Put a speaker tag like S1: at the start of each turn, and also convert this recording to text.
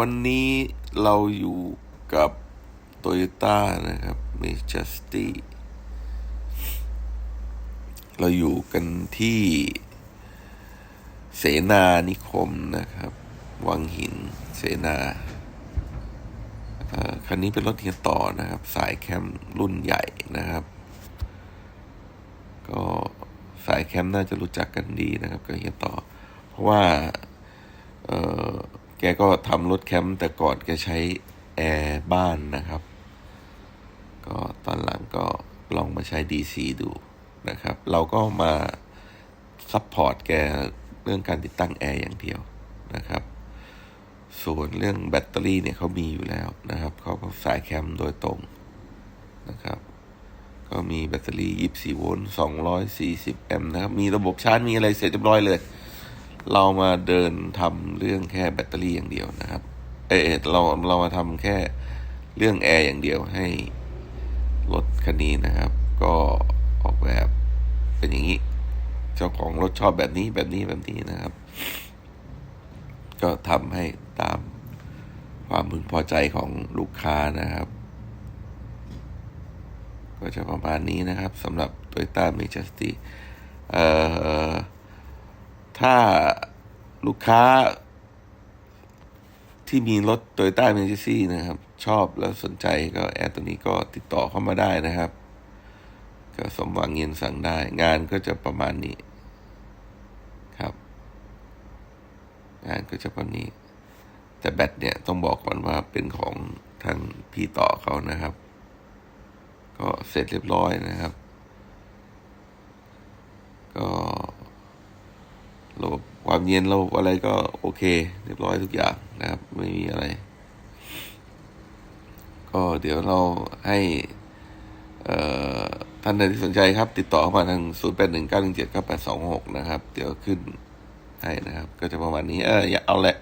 S1: วันนี้เราอยู่กับ Toyota นะครับ Majesty เราอยู่กันที่เสนานิคมนะครับ วังหินเสนาคันนี้เป็นรถเฮียต่อนะครับ สายแคมป์รุ่นใหญ่นะครับ ก็สายแคมป์น่าจะรู้จักกันดีนะครับกับเฮียต่อ เพราะว่าเแกก็ทำรถแคมป์แต่ก่อนแกใช้แอร์บ้านนะครับ ก็ตอนหลังก็ลองมาใช้ DC ดูนะครับ เราก็มาซัพพอร์ตแกเรื่องการติดตั้งแอร์อย่างเดียวนะครับ ส่วนเรื่องแบตเตอรี่เนี่ยเขามีอยู่แล้วนะครับ เขาก็สายแคมป์โดยตรงนะครับ ก็มีแบตเตอรี่ 24 โวลต์ 240 แอมป์นะครับ มีระบบชาร์จ มีอะไรเสร็จเรียบร้อยเลย เรามาเดินทำเรื่องแค่แบตเตอรี่อย่างเดียวนะครับ เออเราเรามาทำแค่เรื่องแอร์อย่างเดียวให้รถคันนี้นะครับ ก็ออกแบบเป็นอย่างนี้ เจ้าของรถชอบแบบนี้แบบนี้แบบนี้นะครับ ก็ทำให้ตามความพึงพอใจของลูกค้านะครับ ก็จะประมาณนี้นะครับสำหรับ Toyota Majesty เอ่อ ถ้าลูกค้าที่มีรถ Toyota m a g e s y นะครับ ชอบแล้วสนใจก็แอดตัวนี้ก็ติดต่อเข้ามาได้นะครับ ก็สมหวังเงินสั่งได้ งานก็จะประมาณนี้ครับ งานก็จะประมาณนี้ แต่แบตเนี่ยต้องบอกก่อนว่าเป็นของทางพี่ต่อเขานะครับ ก็เสร็จเรียบร้อยนะครับ ก็ ระบบ ความเย็นระบบอะไรก็โอเค เรียบร้อยทุกอย่างนะครับ ไม่มีอะไร ก็เดี๋ยวเราให้ท่านใดที่สนใจครับ ติดต่อเข้ามาทาง 0 8 1 9 1 7 9 8 2 6 นะครับ เดี๋ยวขึ้นให้นะครับ ก็จะประมาณนี้ เอออย่าเอาแหละ